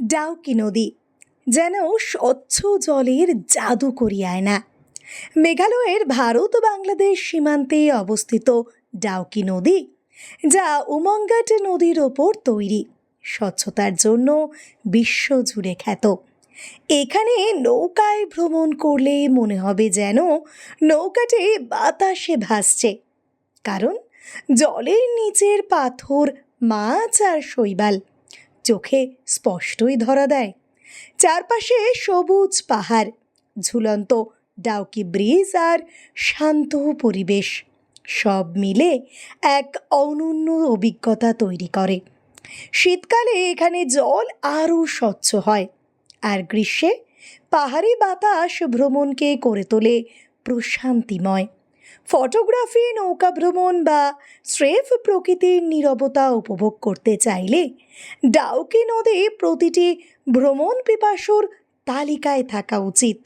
ডাউকি নদী, যেন স্বচ্ছ জলের জাদু করিয়ায় না। মেঘালয়ের ভারত বাংলাদেশ সীমান্তে অবস্থিত ডাউকি নদী, যা উমঙ্গাট নদীর ওপর তৈরি, স্বচ্ছতার জন্য বিশ্বজুড়ে খ্যাত। এখানে নৌকায় ভ্রমণ করলে মনে হবে যেন নৌকাটি বাতাসে ভাসছে, কারণ জলের নিচের পাথর, মাছ আর শৈবাল। চোখে স্পষ্টই ধরা দেয়। চারপাশে সবুজ পাহাড়, ঝুলন্ত ডাউকি ব্রিজ আর শান্ত পরিবেশ, সব মিলে এক অনন্য অভিজ্ঞতা তৈরি করে। শীতকালে এখানে জল আরও স্বচ্ছ হয় আর গ্রীষ্মে পাহাড়ি বাতাস ভ্রমণকে করে তোলে প্রশান্তিময়। ফটোগ্রাফি, নৌকা ভ্রমণ বা স্রেফ প্রকৃতির নিরবতা উপভোগ করতে চাইলে ডাউকি নদে প্রতিটি ভ্রমণ পিপাসুর তালিকায় থাকা উচিত।